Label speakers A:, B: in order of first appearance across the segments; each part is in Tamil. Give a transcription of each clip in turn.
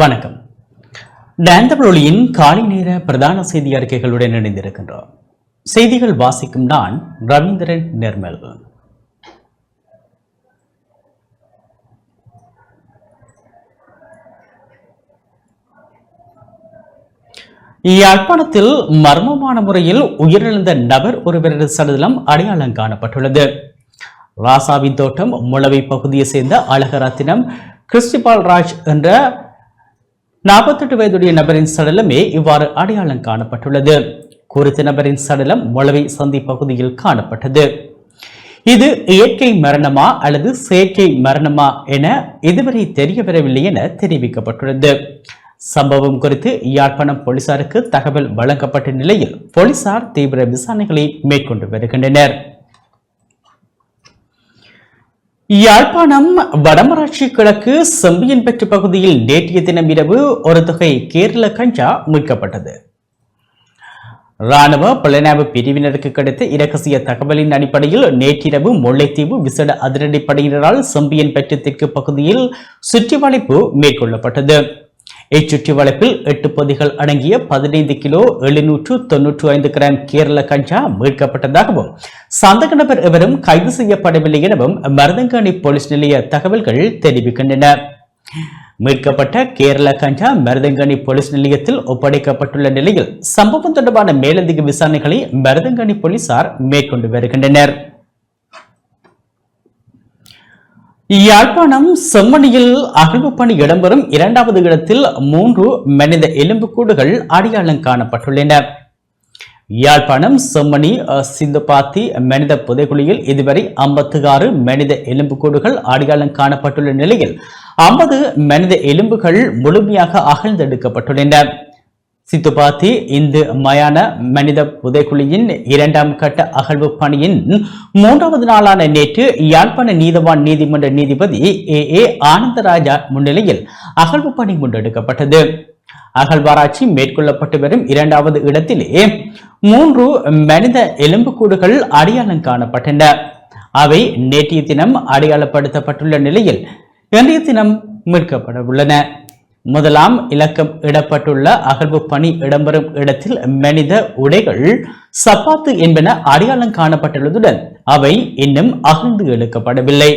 A: வணக்கம். டேந்தபுரொலியின் காலை நேர பிரதான செய்தி அறிக்கைகளுடன் இணைந்திருக்கின்றோம். செய்திகள் வாசிக்கும் நான் ரவீந்திரன் நிர்மல். யாழ்ப்பாணத்தில் மர்மமான முறையில் உயிரிழந்த நபர் ஒருவரது சடலம் அடையாளம் காணப்பட்டுள்ளது. ராசாவின் தோட்டம் முளவை பகுதியை சேர்ந்த அழகரத்தினம் கிறிஸ்டிபால் ராஜ் என்ற நாற்பத்தெட்டு வயதுடைய நபரின் சடலமே இவ்வாறு அடையாளம் காணப்பட்டுள்ளது. குறித்த நபரின் சடலம் மொளவை சந்தி பகுதியில் காணப்பட்டது. இது இயற்கை மரணமா அல்லது செயற்கை மரணமா என இதுவரை தெரியவரவில்லை என தெரிவிக்கப்பட்டுள்ளது. சம்பவம் குறித்து யாழ்ப்பாணம் போலீசாருக்கு தகவல் வழங்கப்பட்ட நிலையில் போலீசார் தீவிர விசாரணைகளை மேற்கொண்டு வருகின்றனர். யாழ்ப்பாணம் வடமராட்சி கிழக்கு செம்பியன்பெற்று பகுதியில் நேற்றைய தினம் இரவு ஒரு தொகை கேரள கஞ்சா மீட்கப்பட்டது. ராணுவ புலனாய்வு பிரிவினருக்கு கிடைத்த இரகசிய தகவலின் அடிப்படையில் நேற்றிரவு முல்லைத்தீவு விசேட அதிரடிப்படையினரால் செம்பியன் பெற்று தெற்கு பகுதியில் சுற்றி வளைப்பு மேற்கொள்ளப்பட்டது. இச்சுற்றி வளைப்பில் எட்டு பொதிகள் அடங்கிய பதினைந்து கிலோ எழுநூற்று தொன்னூற்று ஐந்து கிராம் கேரள கஞ்சா மீட்கப்பட்டதாகவும் சந்தக நபர் எவரும் கைது செய்யப்படவில்லை எனவும் மருதங்காணி போலீஸ் நிலைய தகவல்கள் தெரிவிக்கின்றன. மீட்கப்பட்ட கேரள கஞ்சா மருதங்கனி போலீஸ் நிலையத்தில் ஒப்படைக்கப்பட்டுள்ள நிலையில் சம்பவம் தொடர்பான மேலதிக விசாரணைகளை மருதங்கனி போலீசார் மேற்கொண்டு வருகின்றனர். யாழ்ப்பாணம் செம்மணியில் அகழ்வு பணி இடம்பெறும் இரண்டாவது இடத்தில் மூன்று மனித எலும்புக்கூடுகள் அடையாளம் காணப்பட்டுள்ளன. யாழ்ப்பாணம் செம்மணி அஹ், சிந்துபாத்தி மனித புதைகுழியில் இதுவரை ஐம்பத்தி ஆறு மனித எலும்புக்கூடுகள் அடையாளம் காணப்பட்டுள்ள நிலையில் ஐம்பது மனித எலும்புகள் முழுமையாக அகழ்ந்தெடுக்கப்பட்டுள்ளன. சித்துபாத்தி இந்து மயான மனித புதைக்குழியின் இரண்டாம் கட்ட அகழ்வு பணியின் மூன்றாவது நாளான நேற்று யாழ்ப்பாண நீதவான் நீதிமன்ற நீதிபதி ஏ. ஏ. ஆனந்தராஜா முன்னிலையில் அகழ்வு பணி முன்னெடுக்கப்பட்டது அகழ்வாராய்ச்சி மேற்கொள்ளப்பட்டு வரும் இரண்டாவது இடத்திலே மூன்று மனித எலும்புக்கூடுகள் அடையாளம் காணப்பட்டன. அவை நேற்றைய தினம் அடையாளப்படுத்தப்பட்டுள்ள நிலையில் இன்றைய தினம் மீட்கப்பட உள்ளன. முதலாம் இலக்கம் இடப்பட்டுள்ள அகழ்வு பணி இடம்பெறும் இடத்தில் மனித உடைகள் சப்பாத்து என்பன அடையாளம் காணப்பட்டுள்ளதுடன் அவை இன்னும் அகழ்ந்து எடுக்கப்படவில்லை.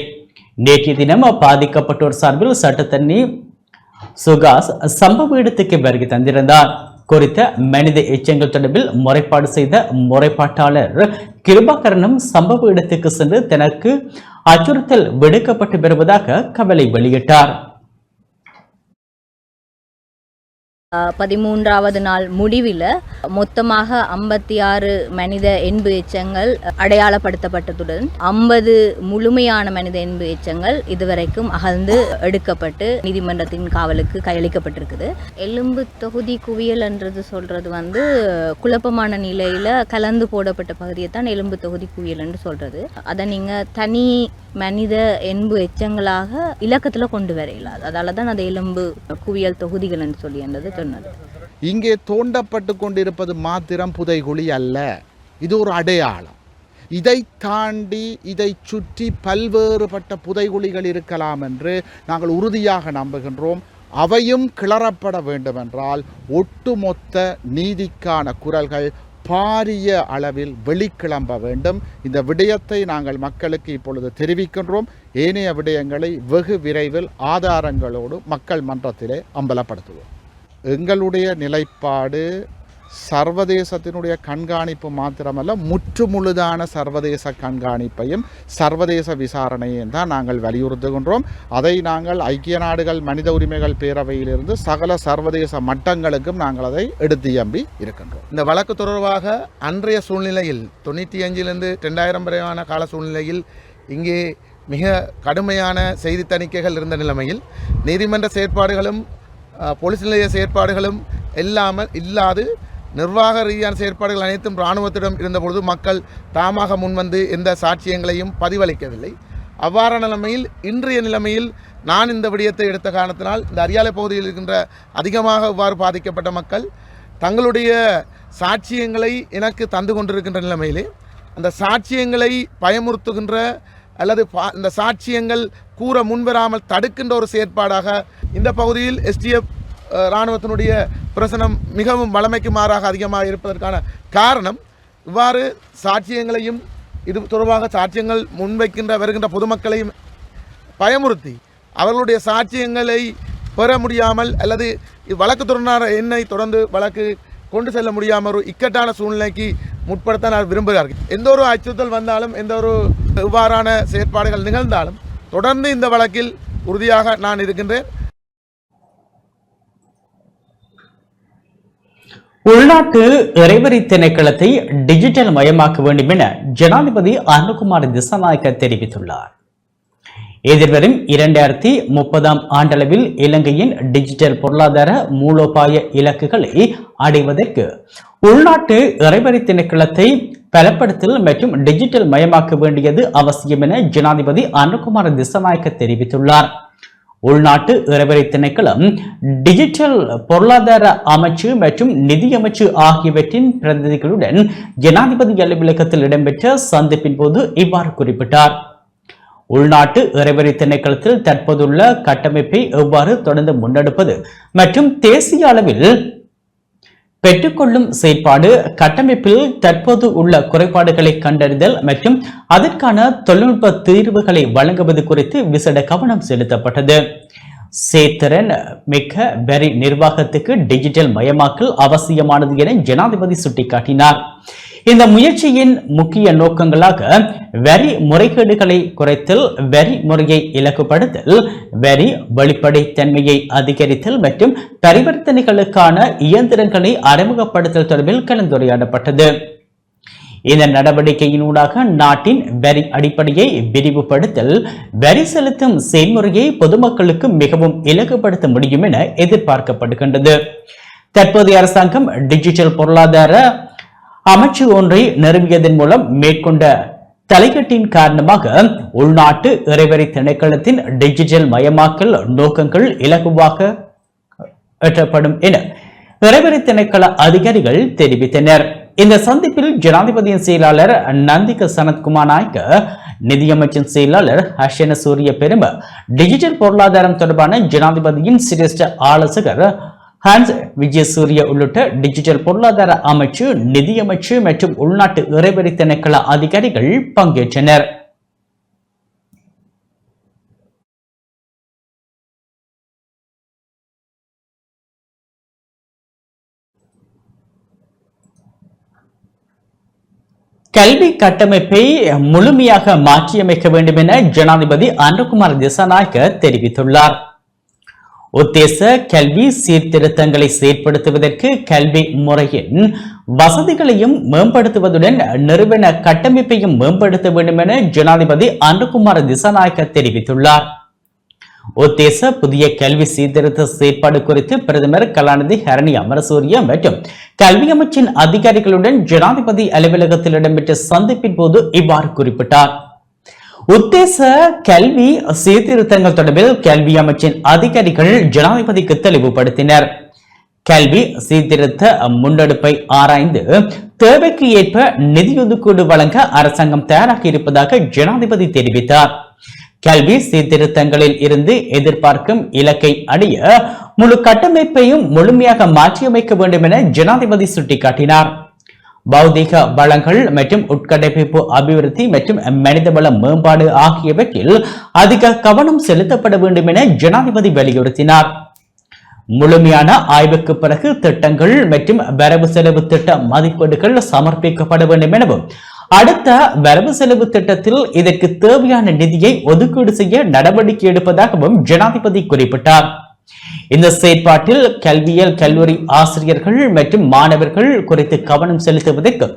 A: நேற்றைய தினம் பாதிக்கப்பட்டோர் சார்பில் சட்டத்தண்ணி சுகாஸ் சம்பவ இடத்துக்கு வருகை தந்திருந்தார். குறித்த மனித எச்சங்கள் தொடர்பில் முறைப்பாடு செய்த முறைப்பாட்டாளர் கிருபாகரனும் சம்பவ இடத்துக்கு சென்று தனக்கு அச்சுறுத்தல் விடுக்கப்பட்டு வருவதாக கவலை வெளியிட்டார்.
B: பதிமூன்றாவது நாள் முடிவில் மொத்தமாக ஐம்பத்தி ஆறு மனித என்பு எச்சங்கள் அடையாளப்படுத்தப்பட்டதுடன் ஐம்பது முழுமையான மனித என்பு எச்சங்கள் இதுவரைக்கும் அகழ்ந்து எடுக்கப்பட்டு நீதிமன்றத்தின் காவலுக்கு கையளிக்கப்பட்டிருக்குது. எலும்பு தொகுதி குவியல் என்றது சொல்றது வந்து குழப்பமான நிலையில் கலந்து போடப்பட்ட பகுதியை தான் எலும்பு தொகுதி குவியல் என்று சொல்றது. அதை நீங்கள் தனி மனித என்பு எச்சங்களாக இலக்கத்தில் கொண்டு வர இல்லாது அதால தான் அது எலும்பு குவியல் தொகுதிகள் என்று சொல்லி என்றது சொன்னது
C: இங்கே தோண்டப்பட்டு கொண்டிருப்பது மாத்திரம் புதைகுழி அல்ல. இது ஒரு அடையாளம். இதை தாண்டி இதை சுற்றி பல்வேறுபட்ட புதைகுழிகள் இருக்கலாம் என்று நாங்கள் உறுதியாக நம்புகின்றோம். அவையும் கிளறப்பட வேண்டுமென்றால் ஒட்டுமொத்த நீதிக்கான குரல்கள் பாரிய அளவில் வெளிக்கிளம்ப வேண்டும். இந்த விடயத்தை நாங்கள் மக்களுக்கு இப்பொழுது தெரிவிக்கின்றோம். ஏனைய விடயங்களை வெகு விரைவில் ஆதாரங்களோடு மக்கள் மன்றத்திலே அம்பலப்படுத்துவோம். எங்களுடைய நிலைப்பாடு சர்வதேசத்தினுடைய கண்காணிப்பு மாத்திரமல்ல முற்றுமுழுதான சர்வதேச கண்காணிப்பையும் சர்வதேச விசாரணையையும் தான் நாங்கள் வலியுறுத்துகின்றோம். அதை நாங்கள் ஐக்கிய நாடுகள் மனித உரிமைகள் பேரவையிலிருந்து சகல சர்வதேச மட்டங்களுக்கும் நாங்கள் அதை எடுத்து எம்பி இருக்கின்றோம்.
D: இந்த வழக்கு தொடர்பாக அன்றைய சூழ்நிலையில் தொண்ணூற்றி அஞ்சிலிருந்து ரெண்டாயிரம் வரையான கால சூழ்நிலையில் இங்கே மிக கடுமையான செய்தி தணிக்கைகள் இருந்த நிலைமையில் நீதிமன்ற செயற்பாடுகளும் போலீஸ் நிலைய செயற்பாடுகளும் இல்லாமல் இல்லாது நிர்வாக ரீதியான செயற்பாடுகள் அனைத்தும் இராணுவத்திடம் இருந்தபொழுது மக்கள் தாமாக முன்வந்து எந்த சாட்சியங்களையும் பதிவளிக்கவில்லை. அவ்வாறான நிலைமையில் இன்றைய நிலைமையில் நான் இந்த விடயத்தை எடுத்த காரணத்தினால் இந்த அரியாலை பகுதியில் இருக்கின்ற அதிகமாக இவ்வாறு பாதிக்கப்பட்ட மக்கள் தங்களுடைய சாட்சியங்களை எனக்கு தந்து கொண்டிருக்கின்ற நிலைமையிலே அந்த சாட்சியங்களை பயமுறுத்துகின்ற அல்லது பா- இந்த சாட்சியங்கள் கூற முன்வராமல் தடுக்கின்ற ஒரு செயற்பாடாக இந்த பகுதியில் எஸ்டிஎஃப் இராணுவத்தினுடைய பிரசனம் மிகவும் வளமைக்கு மாறாக அதிகமாக இருப்பதற்கான காரணம் இவ்வாறு சாட்சியங்களையும் இது தொடர்பாக சாட்சியங்கள் முன்வைக்கின்ற வருகின்ற பொதுமக்களையும் பயமுறுத்தி அவர்களுடைய சாட்சியங்களை பெற முடியாமல் அல்லது வழக்கு தொடர்னார் எண்ணை தொடர்ந்து வழக்கு கொண்டு செல்ல முடியாமல் ஒரு இக்கட்டான சூழ்நிலைக்கு முற்படுத்த நான் விரும்புகிறார்கள் எந்த ஒரு அச்சுறுத்தல் வந்தாலும் எந்த ஒரு இவ்வாறான செயற்பாடுகள் நிகழ்ந்தாலும் தொடர்ந்து இந்த வழக்கில் உறுதியாக நான் இருக்கின்றேன்.
A: உள்நாட்டு இறைவரி திணைக்களத்தை டிஜிட்டல் மயமாக்க வேண்டும் என ஜனாதிபதி அருண்குமார் திசாநாயக்க தெரிவித்துள்ளார். எதிர்வரும் இரண்டாயிரத்தி முப்பதாம் ஆண்டளவில் இலங்கையின் டிஜிட்டல் பொருளாதார மூலோபாய இலக்குகளை அடைவதற்கு உள்நாட்டு இறைவரி திணைக்களத்தை பலப்படுத்தல் மற்றும் டிஜிட்டல் மயமாக்க வேண்டியது அவசியம் என ஜனாதிபதி அருண்குமார் திசநாயக்க தெரிவித்துள்ளார். உள்நாட்டு இறைவரி திணைக்களம் டிஜிட்டல் பொருளாதார அமைச்சு மற்றும் நிதியமைச்சு ஆகியவற்றின் பிரதிநிதிகளுடன் ஜனாதிபதி அலுவலகத்தில் இடம்பெற்ற சந்திப்பின் போது இவ்வாறு குறிப்பிட்டார். உள்நாட்டு இறைவரி திணைக்களத்தில் தற்போதுள்ள கட்டமைப்பை எவ்வாறு தொடர்ந்து முன்னெடுப்பது மற்றும் தேசிய அளவில் பெற்றுக்கொள்ளும் செயற்பாடு கட்டமைப்பில் தற்போது உள்ள குறைபாடுகளை கண்டறிதல் மற்றும் அதற்கான தொழில்நுட்ப தீர்வுகளை வழங்குவது குறித்து விசேட கவனம் செலுத்தப்பட்டது. சேத்திரன் மிக்க வெறி நிர்வாகத்துக்கு டிஜிட்டல் மயமாக்கல் அவசியமானது என ஜனாதிபதி சுட்டிக்காட்டினார். இந்த முயற்சியின் முக்கிய நோக்கங்களாக வரி முறைகேடுகளை குறைத்தல் வரி முறையை இலக்குப்படுத்தல் வரி வெளிப்படைத்தன்மையை அதிகரித்தல் மற்றும் பரிவர்த்தனைகளுக்கான இயந்திரங்களை அறிமுகப்படுத்தல் தொடர்பில் கலந்துரையாடப்பட்டது. இந்த நடவடிக்கையினூடாக நாட்டின் வரி அடிப்படையை விரிவுபடுத்தல் வரி செலுத்தும் செயல்முறையை பொதுமக்களுக்கு மிகவும் இலகுபடுத்த முடியும் என எதிர்பார்க்கப்படுகின்றது. தற்போதைய அரசாங்கம் டிஜிட்டல் பொருளாதார அமைச்சு ஒன்றை நிறுவியதன் மூலம் மேற்கொண்ட தலையீட்டின் காரணமாக உள்நாட்டு இறைவரி திணைக்களத்தின் டிஜிட்டல் மயமாக்கல் நோக்கங்கள் இலகுவாக எட்டப்படும் என இறைவரி திணைக்கள அதிகாரிகள் தெரிவித்தனர். இந்த சந்திப்பில் ஜனாதிபதியின் செயலாளர் நந்திக சனத்குமார் நாயக்க நிதியமைச்சின் செயலாளர் ஹர்ஷன சூரிய பெரும டிஜிட்டல் பொருளாதாரம் தொடர்பான ஜனாதிபதியின் சிரேஷ்ட ஆலோசகர் ஹான்ஸ் விஜயசூரிய உள்ளிட்ட டிஜிட்டல் பொருளாதார அமைச்சு நிதியமைச்சு மற்றும் உள்நாட்டு இறைவரி திணைக்கள அதிகாரிகள் பங்கேற்றனர். கல்வி கட்டமைப்பை முழுமையாக மாற்றியமைக்க வேண்டும் என ஜனாதிபதி அனுகுமார் திசாநாயக்க தெரிவித்துள்ளார். உத்தேச கல்வி சீர்திருத்தங்களை செயற்படுத்துவதற்கு கல்வி முறையின் வசதிகளையும் மேம்படுத்துவதுடன் நிறுவன கட்டமைப்பையும் மேம்படுத்த வேண்டும் என ஜனாதிபதி அனுகுமார் திசாநாயக்க தெரிவித்துள்ளார். உத்தேச புதிய கல்வி சீர்திருத்த செயற்பாடு குறித்து பிரதமர் கலாநிதி ஹரணி அமரசூரிய மற்றும் கல்வி அமைச்சின் அதிகாரிகளுடன் ஜனாதிபதி அலுவலகத்தில் இடம்பெற்ற சந்திப்பின் போது இவ்வாறு குறிப்பிட்டார். உத்தேச கல்வி சீர்திருத்தங்கள் தொடர்பில் கல்வி அமைச்சின் அதிகாரிகள் ஜனாதிபதிக்கு தெளிவுபடுத்தினர். கல்வி சீர்திருத்த முன்னெடுப்பை ஆராய்ந்து தேவைக்கு ஏற்ப நிதி ஒதுக்கீடு வழங்க அரசாங்கம் தயாராக இருப்பதாக ஜனாதிபதி தெரிவித்தார். கல்வி சீர்திருத்தங்களில் இருந்து எதிர்பார்க்கும் இலக்கை அடைய முழு கட்டமைப்பையும் முழுமையாக மாற்றியமைக்க வேண்டும் என ஜனாதிபதி சுட்டிக்காட்டினார். பௌதிக வளங்கள் மற்றும் உட்கட்டமைப்பு அபிவிருத்தி மற்றும் மனிதவள மேம்பாடு ஆகியவற்றில் அதிக கவனம் செலுத்தப்பட வேண்டும் என ஜனாதிபதி வலியுறுத்தினார். முழுமையான ஆய்வுக்கு பிறகு திட்டங்கள் மற்றும் வரவு செலவு திட்ட மதிப்பீடுகள் சமர்ப்பிக்கப்பட வேண்டும் எனவும் அடுத்த வரவு செலவு திட்டத்தில் இதற்கு தேவையான நிதியை ஒதுக்கீடு செய்ய நடவடிக்கை எடுப்பதாகவும் ஜனாதிபதி குறிப்பிட்டார். இந்த செயற்பாட்டில் கல்வியல் கல்லூரி ஆசிரியர்கள் மற்றும் மாணவர்கள் குறித்து கவனம் செலுத்துவதற்கு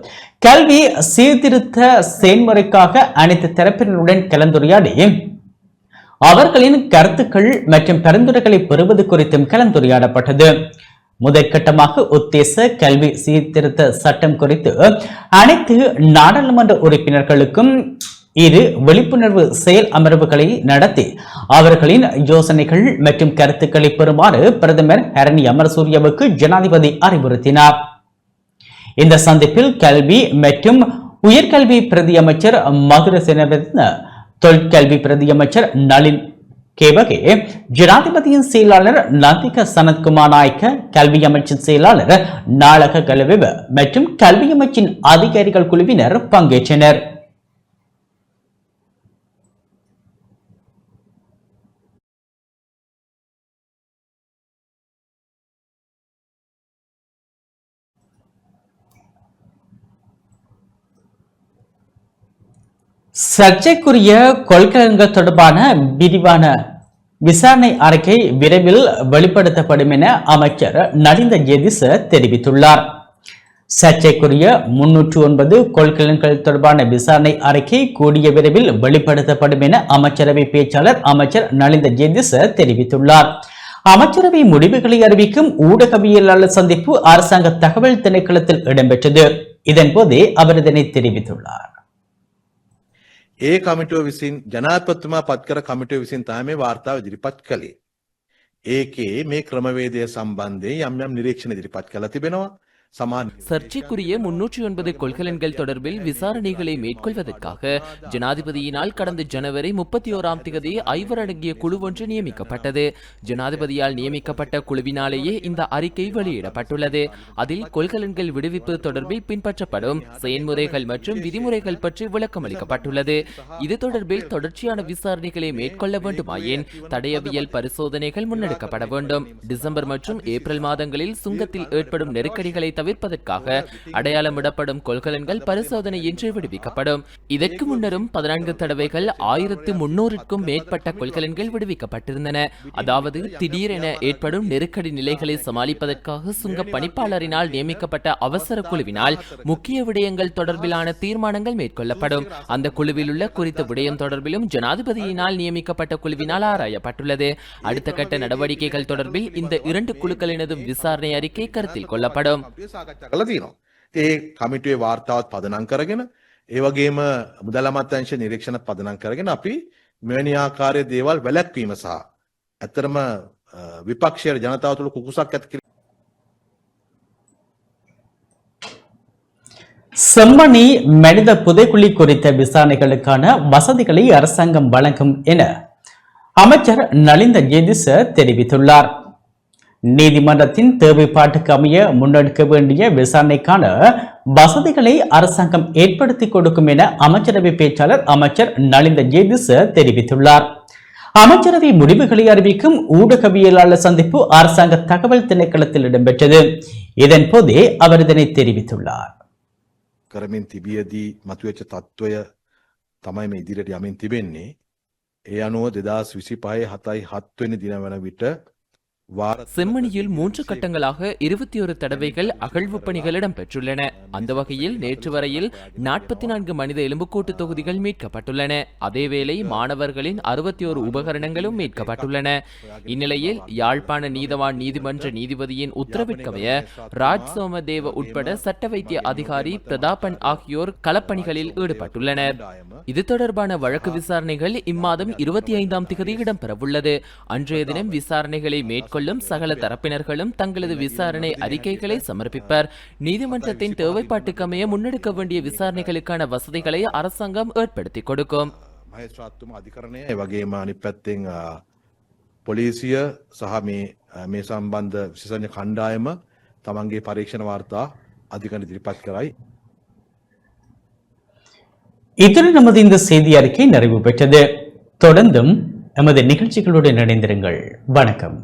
A: கல்வி சீர்திருத்த செயல்முறைக்காக அனைத்து தரப்பினருடன் கலந்துரையாடி அவர்களின் கருத்துக்கள் மற்றும் பரிந்துரைகளை பெறுவது குறித்தும் கலந்துரையாடப்பட்டது. முதற்கட்டமாக உத்தேச கல்வி சீர்திருத்த சட்டம் குறித்து அனைத்து நாடாளுமன்ற உறுப்பினர்களுக்கும் இரு விழிப்புணர்வு செயல் அமர்வுகளை நடத்தி அவர்களின் யோசனைகள் மற்றும் கருத்துக்களை பெறுமாறு பிரதமர் ஹரணி அமர்சூரியவுக்கு ஜனாதிபதி அறிவுறுத்தினார். இந்த சந்திப்பில் கல்வி மற்றும் உயர்கல்வி பிரதி அமைச்சர் மதுர தொழிற்கல்வி பிரதி அமைச்சர் நளின் கேவகே ஜனாதிபதியின் செயலாளர் நந்திக சனத்குமார் நாயக்க கல்வி அமைச்சின் செயலாளர் நாளக கலவிவ மற்றும் கல்வி அமைச்சின் அதிகாரிகள் குழுவினர் பங்கேற்றனர். சர்ச்சைக்குரிய கொள்கலன்கள் தொடர்பான விரிவான விசாரணை அறிக்கை விரைவில் வெளிப்படுத்தப்படும் என அமைச்சர் நலிந்த ஜெதிச தெரிவித்துள்ளார். சர்ச்சைக்குரிய முன்னூற்று ஒன்பது கொள்கலன்கள் தொடர்பான விசாரணை அறிக்கை கூடிய விரைவில் வெளிப்படுத்தப்படும் என அமைச்சரவை பேச்சாளர் அமைச்சர் நலிந்த ஜெதிச தெரிவித்துள்ளார். அமைச்சரவை முடிவுகளை அறிவிக்கும் ஊடகவியலாளர் சந்திப்பு அரசாங்க தகவல் திணைக்களத்தில் இடம்பெற்றது. இதன்போதே அவர் இதனை தெரிவித்துள்ளார்.
E: ඒ කමිටුව විසින් ජනාධිපතිතුමා පත් කර කමිටුව විසින් තමයි මේ වාර්තාව ඉදිරිපත් කළේ. ඒකේ මේ ක්‍රමවේදය සම්බන්ධයෙන් යම් යම් නිරීක්ෂණ ඉදිරිපත් කළා තිබෙනවා. சமான்
F: சர்ச்சைக்குரிய முன்னூற்றி ஒன்பது கொள்கலன்கள் தொடர்பில் விசாரணைகளை மேற்கொள்வதற்காக ஜனாதிபதியினால் கடந்த ஜனவரி முப்பத்தி ஓராம் தேதி ஐவர் அடங்கிய குழு ஒன்று நியமிக்கப்பட்டது. ஜனாதிபதியால் நியமிக்கப்பட்ட குழுவினாலேயே இந்த அறிக்கை வெளியிடப்பட்டுள்ளது. அதில் கொள்கலன்கள் விடுவிப்பு தொடர்பில் பின்பற்றப்படும் செயல்முறைகள் மற்றும் விதிமுறைகள் பற்றி விளக்கம் அளிக்கப்பட்டுள்ளது. இது தொடர்பில் தொடர்ச்சியான விசாரணைகளை மேற்கொள்ள வேண்டுமாயின் தடையவியல் பரிசோதனைகள் முன்னெடுக்கப்பட வேண்டும். டிசம்பர் மற்றும் ஏப்ரல் மாதங்களில் சுங்கத்தில் ஏற்படும் நெருக்கடிகளை தவிர்ப்பதற்காக அடையாளமிடப்படும் கொள்கலன்கள் பரிசோதனையின்றி விடுவிக்கப்படும். இதற்கு முன்னரும் பதினான்கு தடவைகள் ஆயிரத்து முன்னூறுக்கும் மேற்பட்ட கொள்கலன்கள் விடுவிக்கப்பட்டிருந்தன. அதாவது திடீரென ஏற்படும் நெருக்கடி நிலைகளை சமாளிப்பதற்காக சுங்க பணிப்பாளரினால் நியமிக்கப்பட்ட அவசர குழுவினால் முக்கிய விடயங்கள் தொடர்பிலான தீர்மானங்கள் மேற்கொள்ளப்படும். அந்த குழுவில் உள்ள குறித்த விடயம் தொடர்பிலும் ஜனாதிபதியினால் நியமிக்கப்பட்ட குழுவினால் ஆராயப்பட்டுள்ளது. அடுத்த கட்ட நடவடிக்கைகள் தொடர்பில் இந்த இரண்டு குழுக்களினதும் விசாரணை அறிக்கை கருத்தில் கொள்ளப்படும்.
E: අපිය සාකච්ඡා කළා තියෙනවා. ඒ කමිටුවේ වාර්තාවත් පදනම් කරගෙන ඒ වගේම මුදල් අමාත්‍යාංශ නිරීක්ෂණත් පදනම් කරගෙන අපි මෙවැනි ආකාරයේ දේවල් වැළැක්වීම සහ ඇත්තටම අ, විපක්ෂයේ ජනතාව තුළ කුකුසක් ඇති කිරීම
A: செம்மணி மனித புதைக்குழி குறித்த விசாரணைகளுக்கான வசதிகளை அரசாங்கம் வழங்கும் என அமைச்சர் நலிந்த ஜெதிச தெரிவித்துள்ளார் நீதிமன்றத்தின் தேவைப்பாட்டுக்கு அமைய முன்னெடுக்க வேண்டிய விசாரணைக்கான வசதிகளை அரசாங்கம் ஏற்படுத்தி கொடுக்கும் என அமைச்சரவை பேச்சாளர் அமைச்சர் நலிந்த ஜெதிச தெரிவித்துள்ளார் அமைச்சரவை முடிவுகளை அறிவிக்கும் ஊடகவியலாளர் சந்திப்பு அரசாங்க தகவல் திணைக்களத்தில் இடம்பெற்றது இதன் போதே அவர் இதனை தெரிவித்துள்ளார்
E: කරමින් තිබියදී මතුවෙච්ච තත්ත්වය තමයි මේ ඉදිරියට යමින් තිබෙන්නේ. ඒ අනුව දෙදස් විසි පහේ හතයි හත්වනි දින වන විට වාර
F: செம்மணியில் மூன்று கட்டங்களாக இருபத்தி ஒரு தடவைகள் அகழ்வு பணிகள் இடம்பெற்றுள்ளன. அந்த வகையில் நேற்று வரையில் நாற்பத்தி நான்கு மனித எலும்புக்கூட்டு தொகுதிகள் மீட்கப்பட்டுள்ளன. அதேவேளை மாணவர்களின் அறுபத்தி ஒரு உபகரணங்களும் மீட்கப்பட்டுள்ளன. இந்நிலையில் யாழ்ப்பாண நீதவான் நீதிமன்ற நீதிபதியின் உத்தரவிற்கமைய ராஜ் சோமதேவ உட்பட சட்ட வைத்திய அதிகாரி பிரதாபன் ஆகியோர் களப்பணிகளில் ஈடுபட்டுள்ளனர். இது தொடர்பான வழக்கு விசாரணைகள் இம்மாதம் இருபத்தி ஐந்தாம் திகதி இடம்பெறவுள்ளது. அன்றைய தினம் விசாரணைகளை மேற்கொள்ளும் சகல தரப்பினர்களும் தங்களது விசாரணை அறிக்கைகளை சமர்ப்பிப்பர். நீதிமன்றத்தின் தேவைப்பாட்டுக்கமைய முன்னெடுக்க வேண்டிய விசாரணைகளுக்கான வசதிகளை அரசாங்கம் ஏற்படுத்தி கொடுக்கும்
E: මහේස්ත්‍රාත්තුම අධිකරණය ඒ වගේම අනිත් පැත්තෙන් අ, පොලිසිය සහ මේ අ, මේ සම්බන්ධ විශේෂඥ කණ්ඩායම තමන්ගේ පරීක්ෂණ වාර්තා අධිකරණ ඉදිරිපත් කරයි
A: இத்துடன் நமது இந்த செய்தி அறிக்கை நிறைவு பெற்றது தொடர்ந்தும் எமது நிகழ்ச்சிகளுடன் இணைந்திருங்கள் வணக்கம்